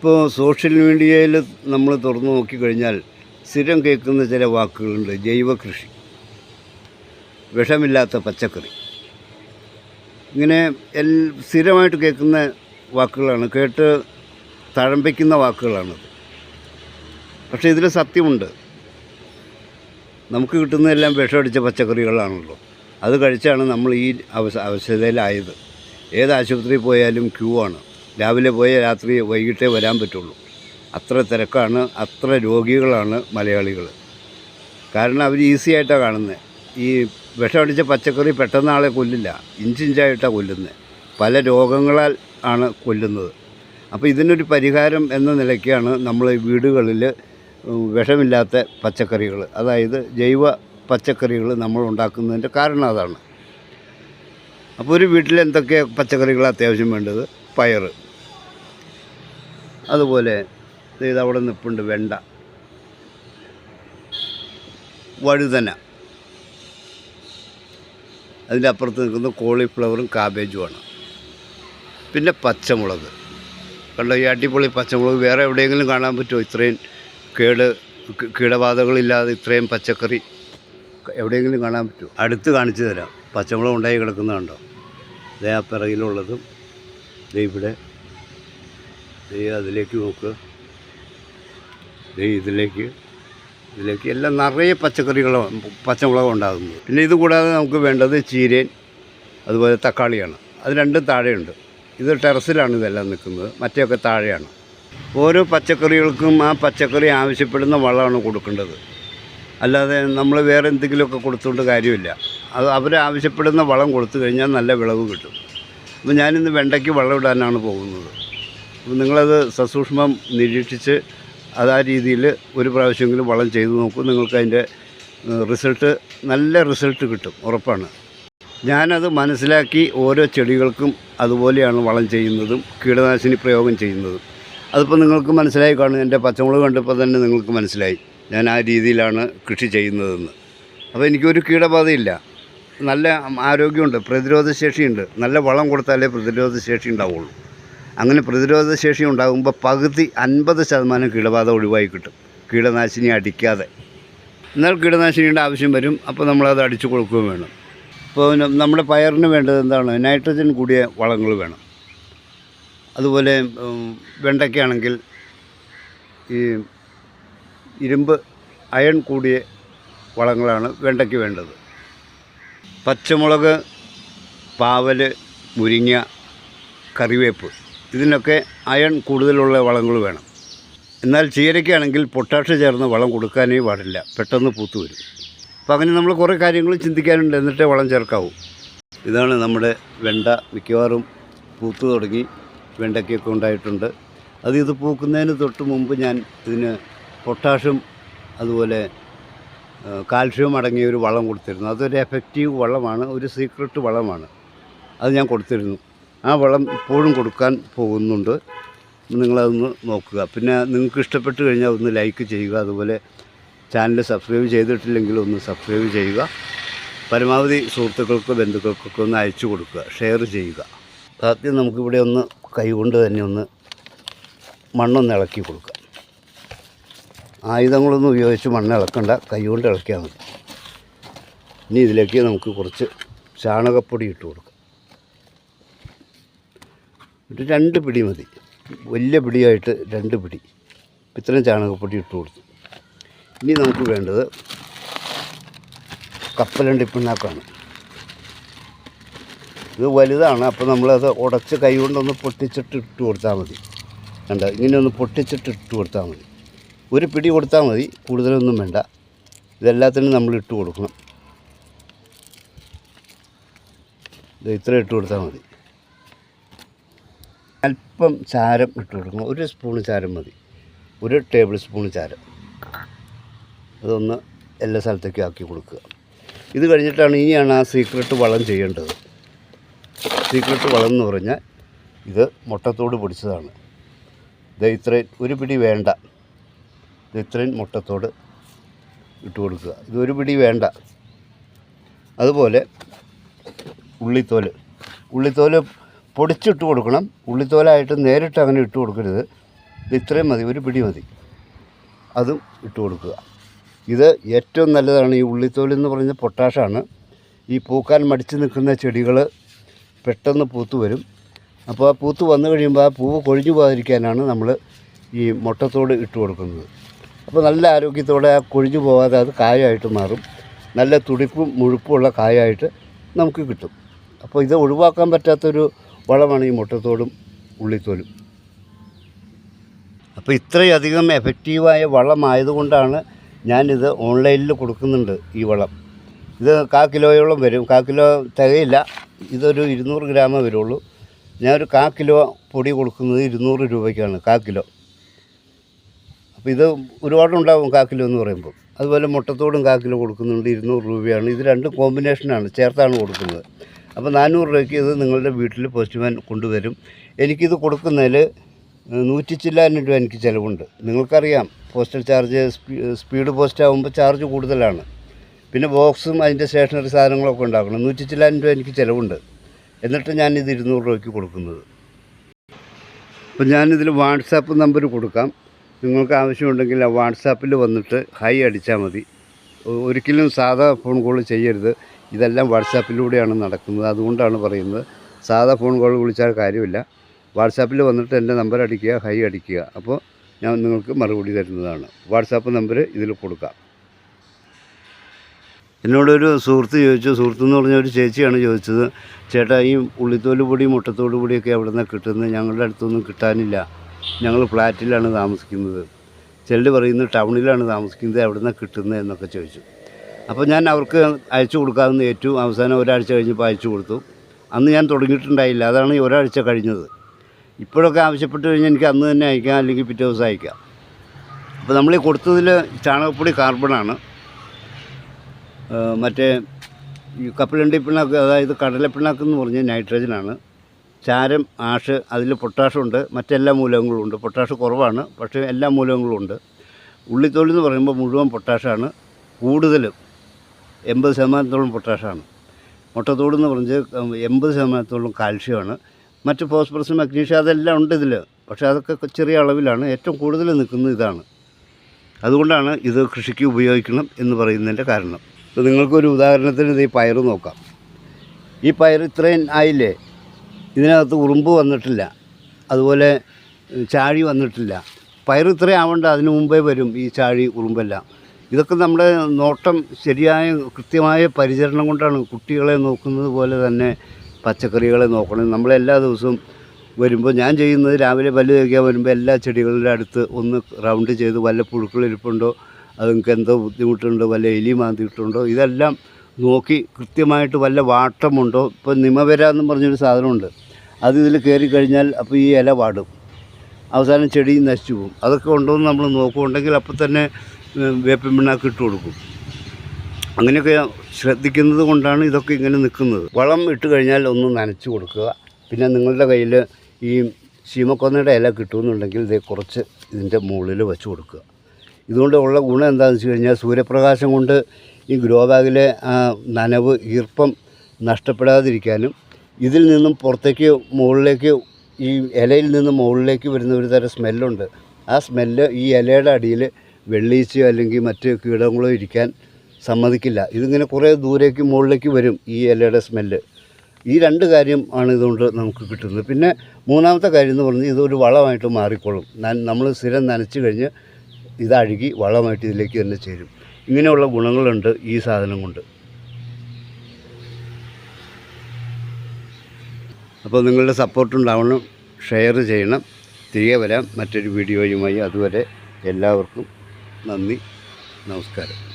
ഇപ്പോൾ സോഷ്യൽ മീഡിയയിൽ നമ്മൾ തുറന്നു നോക്കിക്കഴിഞ്ഞാൽ സ്ഥിരം കേൾക്കുന്ന ചില വാക്കുകളുണ്ട് ജൈവ കൃഷി വിഷമില്ലാത്ത പച്ചക്കറി. ഇങ്ങനെ എൽ സ്ഥിരമായിട്ട് കേൾക്കുന്ന വാക്കുകളാണ് കേട്ട് തഴമ്പിക്കുന്ന വാക്കുകളാണത്. പക്ഷേ ഇതിൽ സത്യമുണ്ട്. നമുക്ക് കിട്ടുന്നതെല്ലാം വിഷമടിച്ച പച്ചക്കറികളാണല്ലോ. അത് കഴിച്ചാണ് നമ്മൾ ഈ അവസ്ഥയിലായത് ഏത് ആശുപത്രിയിൽ പോയാലും ക്യൂ ആണ്. രാവിലെ പോയ രാത്രി വൈകിട്ടേ വരാൻ പറ്റുള്ളൂ. അത്ര തിരക്കാണ് അത്ര രോഗികളാണ് മലയാളികൾ. കാരണം അവർ ഈസി ആയിട്ടാണ് കാണുന്നത് ഈ വിഷമടിച്ച പച്ചക്കറി പെട്ടെന്ന് ആളെ കൊല്ലില്ല. ഇഞ്ചിഞ്ചായിട്ടാണ് കൊല്ലുന്നത് പല രോഗങ്ങളാൽ ആണ് കൊല്ലുന്നത്. അപ്പോൾ ഇതിനൊരു പരിഹാരം എന്ന നിലയ്ക്കാണ് നമ്മൾ വീടുകളിൽ വിഷമില്ലാത്ത പച്ചക്കറികൾ അതായത് ജൈവ പച്ചക്കറികൾ നമ്മൾ ഉണ്ടാക്കുന്നതിന്റെ കാരണം അതാണ്. അപ്പോൾ ഒരു വീട്ടിൽ എന്തൊക്കെ പച്ചക്കറികൾ അത്യാവശ്യം വേണ്ടത്? പയർ അതുപോലെ ഇത് അവിടെ നിൽപ്പുണ്ട് വെണ്ട. വഴുതന. അതിന്റെ അപ്പുറത്ത് നിൽക്കുന്ന കോളിഫ്ലവറും കാബേജുമാണ്. പിന്നെ പച്ചമുളക്. കണ്ടോ ഈ അടിപൊളി പച്ചമുളക് വേറെ എവിടെയെങ്കിലും കാണാൻ പറ്റുമോ? ഇത്രയും കേട് കീടബാധകളില്ലാതെ ഇത്രയും പച്ചക്കറി എവിടെയെങ്കിലും കാണാൻ പറ്റുമോ? അടുത്ത് കാണിച്ചു തരാം. പച്ചമുളക് ഉണ്ടായി കിടക്കുന്നതുണ്ടോ കണ്ടോ? ദേ ആ പിറകിലുള്ളതും ഇവിടെ ദേ അതിലേക്ക് നോക്ക്. ദേ ഇതിലേക്ക് ഇതിലേക്ക് എല്ലാം നിറയെ പച്ചക്കറികൾ പച്ചമുളകും ഉണ്ടാകുന്നത് പിന്നെ ഇത് കൂടാതെ നമുക്ക് വേണ്ടത് ചീരേൻ അതുപോലെ തക്കാളിയാണ്. അത് രണ്ടും താഴെയുണ്ട്. ഇത് ടെറസിലാണ് ഇതെല്ലാം നിൽക്കുന്നത്. മറ്റേയൊക്കെ താഴെയാണ്. ഓരോ പച്ചക്കറികൾക്കും ആ പച്ചക്കറി ആവശ്യപ്പെടുന്ന വളമാണ് കൊടുക്കേണ്ടത്. അല്ലാതെ നമ്മൾ വേറെ എന്തെങ്കിലുമൊക്കെ കൊടുത്തുകൊണ്ട് കാര്യമില്ല. അത് അവർ ആവശ്യപ്പെടുന്ന വളം കൊടുത്തു കഴിഞ്ഞാൽ നല്ല വിളവ് കിട്ടും. അപ്പോൾ ഞാനിന്ന് വെണ്ടയ്ക്ക് വളം ഇടാനാണ് പോകുന്നത്. നിങ്ങളത് സസൂക്ഷ്മം നിരീക്ഷിച്ച് അത് ആ രീതിയിൽ ഒരു പ്രാവശ്യമെങ്കിലും വളം ചെയ്ത് നോക്കൂ. നിങ്ങൾക്ക് അതിന്റെ റിസൾട്ട് നല്ല റിസൾട്ട് കിട്ടും. ഉറപ്പാണ്. ഞാനത് മനസ്സിലാക്കി ഓരോ ചെടികൾക്കും അതുപോലെയാണ് വളം ചെയ്യുന്നതും കീടനാശിനി പ്രയോഗം ചെയ്യുന്നതും. അതിപ്പോൾ നിങ്ങൾക്ക് മനസ്സിലായി കാണും. എന്റെ പച്ചമുളക് കണ്ടപ്പോൾ തന്നെ നിങ്ങൾക്ക് മനസ്സിലായി. ഞാൻ ആ രീതിയിലാണ് കൃഷി ചെയ്യുന്നതെന്ന്. അപ്പോൾ എനിക്കൊരു കീടബാധയില്ല. നല്ല ആരോഗ്യമുണ്ട്. പ്രതിരോധശേഷിയുണ്ട്. നല്ല വളം കൊടുത്താലേ പ്രതിരോധശേഷി ഉണ്ടാവുള്ളൂ. അങ്ങനെ പ്രതിരോധ ശേഷി ഉണ്ടാകുമ്പോൾ പകുതി അൻപത് ശതമാനം കീടബാധ ഒഴിവായി കിട്ടും. കീടനാശിനി അടിക്കാതെ. എന്നാൽ കീടനാശിനിയുടെ ആവശ്യം വരും. അപ്പോൾ നമ്മളത് അടിച്ചു കൊടുക്കുകയും വേണം. ഇപ്പോൾ നമ്മുടെ പയറിന് വേണ്ടത് എന്താണ്? നൈട്രജൻ കൂടിയ വളങ്ങൾ വേണം. അതുപോലെ വെണ്ടയ്ക്കാണെങ്കിൽ ഈ ഇരുമ്പ് അയൺ കൂടിയ വളങ്ങളാണ് വെണ്ടയ്ക്ക് വേണ്ടത്. പച്ചമുളക് പാവൽ മുരിങ്ങ കറിവേപ്പ് ഇതിനൊക്കെ അയൺ കൂടുതലുള്ള വളങ്ങൾ വേണം. എന്നാൽ ചീരയ്ക്കാണെങ്കിൽ പൊട്ടാഷ് ചേർന്ന് വളം കൊടുക്കാനേ പാടില്ല. പെട്ടെന്ന് പൂത്തു വരും. അപ്പോൾ അങ്ങനെ നമ്മൾ കുറേ കാര്യങ്ങൾ ചിന്തിക്കാനുണ്ട്. എന്നിട്ടേ വളം ചേർക്കാവൂ. ഇതാണ് നമ്മുടെ വെണ്ട. മിക്കവാറും പൂത്തു തുടങ്ങി വെണ്ടയ്ക്കൊക്കെ ഉണ്ടായിട്ടുണ്ട്. അത് ഇത് പൂക്കുന്നതിന് തൊട്ട് മുമ്പ് ഞാൻ ഇതിന് പൊട്ടാഷും അതുപോലെ കാൽഷ്യം അടങ്ങിയ ഒരു വളം കൊടുത്തിരുന്നു. അതൊരു എഫക്റ്റീവ് വളമാണ്. ഒരു സീക്രട്ട് വളമാണ്. അത് ഞാൻ കൊടുത്തിരുന്നു. ആ വളം ഇപ്പോഴും കൊടുക്കാൻ പോകുന്നുണ്ട്. നിങ്ങളതൊന്ന് നോക്കുക. പിന്നെ നിങ്ങൾക്ക് ഇഷ്ടപ്പെട്ട് കഴിഞ്ഞാൽ ഒന്ന് ലൈക്ക് ചെയ്യുക. അതുപോലെ ചാനൽ സബ്സ്ക്രൈബ് ചെയ്തിട്ടില്ലെങ്കിൽ ഒന്ന് സബ്സ്ക്രൈബ് ചെയ്യുക. പരമാവധി സുഹൃത്തുക്കൾക്കോ ബന്ധുക്കൾക്കൊക്കെ ഒന്ന് അയച്ചു കൊടുക്കുക. ഷെയർ ചെയ്യുക. ആദ്യം നമുക്കിവിടെ ഒന്ന് കൈകൊണ്ട് തന്നെ ഒന്ന് മണ്ണൊന്ന് ഇളക്കി കൊടുക്കുക ആയുധങ്ങളൊന്നും ഉപയോഗിച്ച് മണ്ണ് ഇളക്കണ്ട. കൈകൊണ്ട് ഇളക്കിയാൽ മതി. ഇനി ഇതിലേക്ക് നമുക്ക് കുറച്ച് ചാണകപ്പൊടി ഇട്ട് കൊടുക്കാം. ഒരു രണ്ട് പിടി മതി. വലിയ പിടിയായിട്ട് രണ്ട് പിടി. ഇത്രയും ചാണകപ്പൊടി ഇട്ട് കൊടുത്തു. ഇനി നമുക്ക് വേണ്ടത് കപ്പലണ്ടി പിണ്ണാക്കാണ്. ഇത് വലുതാണ് അപ്പോൾ നമ്മളത് ഉടച്ച് കൈ കൊണ്ടൊന്ന് പൊട്ടിച്ചിട്ട് ഇട്ട് കൊടുത്താൽ മതി. കണ്ട? ഇങ്ങനെ ഒന്ന് പൊട്ടിച്ചിട്ട് ഇട്ട് കൊടുത്താൽ മതി. ഒരു പിടി കൊടുത്താൽ മതി കൂടുതലൊന്നും വേണ്ട. ഇതെല്ലാത്തിനും നമ്മൾ ഇട്ട് കൊടുക്കണം. ഇത് ഇത്ര ഇട്ട് കൊടുത്താൽ മതി. അല്പം ചാരം ഇട്ട് കൊടുക്കണം. ഒരു സ്പൂൺ ചാരം മതി. ഒരു ടേബിൾ സ്പൂൺ ചാരം. അതൊന്ന് എല്ലാ സ്ഥലത്തേക്കും ആക്കി കൊടുക്കുക. ഇത് കഴിഞ്ഞിട്ടാണ് ഇനിയാണ് ആ സീക്രട്ട് വളം ചെയ്യേണ്ടത്. സീക്രട്ട് വളം എന്ന് പറഞ്ഞാൽ ഇത് മുട്ടത്തോട് പൊടിച്ചതാണ്. ഇത് ഇത്രയും ഒരു പിടി വേണ്ട. ഇത് ഇത്രയും മുട്ടത്തോട് ഇട്ട് കൊടുക്കുക. ഇത് ഒരു പിടി വേണ്ട. അതുപോലെ ഉള്ളിത്തോൽ. ഉള്ളിത്തോൽ പൊടിച്ചിട്ട് കൊടുക്കണം. ഉള്ളിത്തോലായിട്ട് നേരിട്ട് അങ്ങനെ ഇട്ട് കൊടുക്കരുത്. ഇത് ഇത്രയും മതി ഒരു പിടി മതി. അതും ഇട്ട് കൊടുക്കുക. ഇത് ഏറ്റവും നല്ലതാണ്. ഈ ഉള്ളിത്തോൽ എന്ന് പറയുന്ന പൊട്ടാഷാണ്. ഈ പൂക്കാൻ മടിച്ച് നിൽക്കുന്ന ചെടികൾ പെട്ടെന്ന് പൂത്ത് വരും. അപ്പോൾ ആ പൂത്ത് വന്നു കഴിയുമ്പോൾ ആ പൂവ് കൊഴിഞ്ഞു പോകാതിരിക്കാനാണ് നമ്മൾ ഈ മുട്ടത്തോട് ഇട്ട് കൊടുക്കുന്നത്. അപ്പോൾ നല്ല ആരോഗ്യത്തോടെ ആ കൊഴിഞ്ഞു പോകാതെ അത് കായായിട്ട് മാറും. നല്ല തുടിപ്പും മുഴുപ്പുള്ള കായായിട്ട് നമുക്ക് കിട്ടും. അപ്പോൾ ഇത് ഒഴിവാക്കാൻ പറ്റാത്തൊരു വളമാണ് ഈ മുട്ടത്തോടും ഉള്ളിത്തോലും. അപ്പോൾ ഇത്രയധികം എഫക്റ്റീവായ വളമായതുകൊണ്ടാണ് ഞാനിത് ഓൺലൈനിൽ കൊടുക്കുന്നുണ്ട് ഈ വളം. ഇത് കാ കിലോയോളം വരും. കാ കിലോ തികയില്ല. ഇതൊരു ഇരുന്നൂറ് ഗ്രാമേ വരുള്ളൂ. ഞാനൊരു കാ കിലോ പൊടി കൊടുക്കുന്നത് ഇരുന്നൂറ് രൂപയ്ക്കാണ് കാ കിലോ. അപ്പോൾ ഇത് ഒരുപാടുണ്ടാവും കാ കിലോ എന്ന് പറയുമ്പോൾ. അതുപോലെ മുട്ടത്തോടും കാ കിലോ കൊടുക്കുന്നുണ്ട് ഇരുന്നൂറ് രൂപയാണ്. ഇത് രണ്ടും കോമ്പിനേഷനാണ് ചേർത്താണ് കൊടുക്കുന്നത്. അപ്പോൾ നാനൂറ് രൂപയ്ക്ക് ഇത് നിങ്ങളുടെ വീട്ടിൽ പോസ്റ്റ്മാൻ കൊണ്ടുവരും. എനിക്കിത് കൊടുക്കുന്നതിൽ നൂറ്റി ചില്ലായിരം രൂപ എനിക്ക് ചിലവുണ്ട്. നിങ്ങൾക്കറിയാം പോസ്റ്റൽ ചാർജ് സ്പീഡ് പോസ്റ്റ് ആകുമ്പോൾ ചാർജ് കൂടുതലാണ്. പിന്നെ ബോക്സും അതിന്റെ സ്റ്റേഷനറി സാധനങ്ങളൊക്കെ ഉണ്ടാക്കണം. നൂറ്റി ചില്ലായിരം രൂപ എനിക്ക് ചിലവുണ്ട്. എന്നിട്ട് ഞാനിത് ഇരുന്നൂറ് രൂപയ്ക്ക് കൊടുക്കുന്നത്. അപ്പം ഞാനിതിൽ വാട്സാപ്പ് നമ്പർ കൊടുക്കാം. നിങ്ങൾക്ക് ആവശ്യമുണ്ടെങ്കിൽ ആ വാട്സാപ്പിൽ വന്നിട്ട് ഹൈ അടിച്ചാൽ മതി. ഒരിക്കലും സാധാ ഫോൺ കോൾ ചെയ്യരുത്. ഇതെല്ലാം വാട്സാപ്പിലൂടെയാണ് നടക്കുന്നത്. അതുകൊണ്ടാണ് പറയുന്നത്. സാധാ ഫോൺ കോൾ വിളിച്ചാൽ കാര്യമില്ല. വാട്സാപ്പിൽ വന്നിട്ട് എന്റെ നമ്പർ അടിക്കുക ഹൈ അടിക്കുക. അപ്പോൾ ഞാൻ നിങ്ങൾക്ക് മറുപടി തരുന്നതാണ്. വാട്സാപ്പ് നമ്പർ ഇതിൽ കൊടുക്കാം. എന്നോടൊരു സുഹൃത്ത് ചോദിച്ചു. സുഹൃത്ത് എന്ന് പറഞ്ഞ ഒരു ചേച്ചിയാണ് ചോദിച്ചത്. ചേട്ടാ ഈ ഉള്ളിത്തോൽ പൊടി മുട്ടത്തോട് പൊടിയൊക്കെ എവിടെ നിന്നാണ് കിട്ടുന്നത്? ഞങ്ങളുടെ അടുത്തൊന്നും കിട്ടാനില്ല. ഞങ്ങൾ ഫ്ലാറ്റിലാണ് താമസിക്കുന്നത്. ചിലർ പറയുന്നത് ടൗണിലാണ് താമസിക്കുന്നത്. എവിടെ നിന്നാണ് കിട്ടുന്നത് എന്നൊക്കെ ചോദിച്ചു. അപ്പോൾ ഞാൻ അവർക്ക് അയച്ചു കൊടുക്കാമെന്ന് ഏറ്റവും അവസാനം ഒരാഴ്ച കഴിഞ്ഞപ്പോൾ അയച്ചു കൊടുത്തു. അന്ന് ഞാൻ തുടങ്ങിയിട്ടുണ്ടായില്ല. അതാണ് ഈ ഒരാഴ്ച കഴിഞ്ഞത്. ഇപ്പോഴൊക്കെ ആവശ്യപ്പെട്ട് കഴിഞ്ഞാൽ എനിക്ക് അന്ന് തന്നെ അയക്കാം അല്ലെങ്കിൽ പിറ്റേ ദിവസം അയക്കാം. അപ്പോൾ നമ്മൾ ഈ കൊടുത്തതിൽ ചാണകപ്പൊടി കാർബണാണ്. മറ്റേ ഈ കപ്പലണ്ടി പിണ്ണാക്ക് അതായത് കടലപ്പിണ്ണാക്ക് എന്ന് പറഞ്ഞാൽ നൈട്രജനാണ്. ചാരം ആഷ് അതിൽ പൊട്ടാഷുണ്ട്. മറ്റെല്ലാ മൂലകങ്ങളും ഉണ്ട് പൊട്ടാഷ് കുറവാണ് പക്ഷേ എല്ലാ മൂലകങ്ങളും ഉണ്ട് ഉള്ളിത്തോൽ എന്ന് പറയുമ്പോൾ മുഴുവൻ പൊട്ടാഷാണ്. കൂടുതലും എൺപത് ശതമാനത്തോളം പൊട്ടാഷാണ്. മുട്ടത്തോട് എന്ന് പറഞ്ഞ് എൺപത് ശതമാനത്തോളം കാൽഷ്യമാണ്. മറ്റ് ഫോസ്ഫറസ് മഗ്നീഷ്യം അതെല്ലാം ഉണ്ട് ഇതിൽ പക്ഷേ അതൊക്കെ ചെറിയ അളവിലാണ്. ഏറ്റവും കൂടുതൽ നിൽക്കുന്നത് ഇതാണ്. അതുകൊണ്ടാണ് ഇത് കൃഷിക്ക് ഉപയോഗിക്കണം എന്ന് പറയുന്നതിന്റെ കാരണം. ഇപ്പോൾ നിങ്ങൾക്കൊരു ഉദാഹരണത്തിന് ഇത് ഈ പയർ നോക്കാം. ഈ പയർ ഇത്രയും ആയില്ലേ? ഇതിനകത്ത് ഉറുമ്പ് വന്നിട്ടില്ല. അതുപോലെ ചാഴി വന്നിട്ടില്ല. പയർ ഇത്രയും ആവേണ്ട അതിന് മുമ്പേ വരും ഈ ചാഴി ഉറുമ്പെല്ലാം. ഇതൊക്കെ നമ്മുടെ നോട്ടം ശരിയായ കൃത്യമായ പരിചരണം കൊണ്ടാണ് കുട്ടികളെ നോക്കുന്നത് പോലെ തന്നെ പച്ചക്കറികളെ നോക്കണം. നമ്മളെല്ലാ ദിവസവും വരുമ്പോൾ ഞാൻ ചെയ്യുന്നത് രാവിലെ പല്ല് തേക്കാൻ വരുമ്പോൾ എല്ലാ ചെടികളുടെ അടുത്ത് ഒന്ന് റൗണ്ട് ചെയ്ത് വല്ല പുഴുക്കളിരിപ്പുണ്ടോ അതുങ്ങൾക്ക് എന്തോ ബുദ്ധിമുട്ടുണ്ടോ വല്ല എലി മാന്തിയിട്ടുണ്ടോ ഇതെല്ലാം നോക്കി കൃത്യമായിട്ട് വല്ല വാട്ടമുണ്ടോ ഇപ്പോൾ നിമവര എന്നും പറഞ്ഞൊരു സാധനമുണ്ട്. അത് ഇതിൽ കയറി കഴിഞ്ഞാൽ അപ്പോൾ ഈ ഇല വാടും. അവസാനം ചെടി നശിച്ചു പോകും. അതൊക്കെ ഉണ്ടോ എന്ന് നമ്മൾ നോക്കുന്നുണ്ടെങ്കിൽ അപ്പോൾ തന്നെ വേപ്പിൻ പിണ്ണാക്ക് ഇട്ട് കൊടുക്കും. അങ്ങനെയൊക്കെ ശ്രദ്ധിക്കുന്നത് കൊണ്ടാണ് ഇതൊക്കെ ഇങ്ങനെ നിൽക്കുന്നത്. വളം ഇട്ട് കഴിഞ്ഞാൽ ഒന്ന് നനച്ചു കൊടുക്കുക. പിന്നെ നിങ്ങളുടെ കയ്യിൽ ഈ ശീമക്കൊന്നയുടെ ഇല കിട്ടുമെന്നുണ്ടെങ്കിൽ ഇത് കുറച്ച് ഇതിന്റെ മുകളിൽ വെച്ച് കൊടുക്കുക. ഇതുകൊണ്ട് ഉള്ള ഗുണം എന്താണെന്ന് വെച്ച് കഴിഞ്ഞാൽ സൂര്യപ്രകാശം കൊണ്ട് ഈ ഗ്രോ ബാഗിലെ നനവ് ഈർപ്പം നഷ്ടപ്പെടാതിരിക്കാനും ഇതിൽ നിന്നും പുറത്തേക്ക് മുകളിലേക്ക് ഈ ഇലയിൽ നിന്ന് മുകളിലേക്ക് വരുന്ന ഒരു തരം സ്മെല്ലുണ്ട്. ആ സ്മെല്ല് ഈ ഇലയുടെ അടിയിൽ വെള്ളീച്ചയോ അല്ലെങ്കിൽ മറ്റ് കീടങ്ങളോ ഇരിക്കാൻ സമ്മതിക്കില്ല. ഇതിങ്ങനെ കുറേ ദൂരേക്ക് മുകളിലേക്ക് വരും ഈ ഇലയുടെ സ്മെല്ല്. ഈ രണ്ട് കാര്യം ആണ് ഇതുകൊണ്ട് നമുക്ക് കിട്ടുന്നത്. പിന്നെ മൂന്നാമത്തെ കാര്യം എന്ന് പറഞ്ഞാൽ ഇതൊരു വളമായിട്ട് മാറിക്കോളും. നമ്മൾ സ്ഥിരം നനച്ച് കഴിഞ്ഞ് ഇതഴുകി വളമായിട്ട് ഇതിലേക്ക് തന്നെ ചേരും. ഇങ്ങനെയുള്ള ഗുണങ്ങളുണ്ട് ഈ സാധനം കൊണ്ട്. അപ്പോൾ നിങ്ങളുടെ സപ്പോർട്ട് ഉണ്ടാവണം ഷെയർ ചെയ്യണം. തിരികെ വരാം. മറ്റൊരു വീഡിയോയുമായി അതുവരെ എല്ലാവർക്കും നന്ദി. നമസ്കാരം.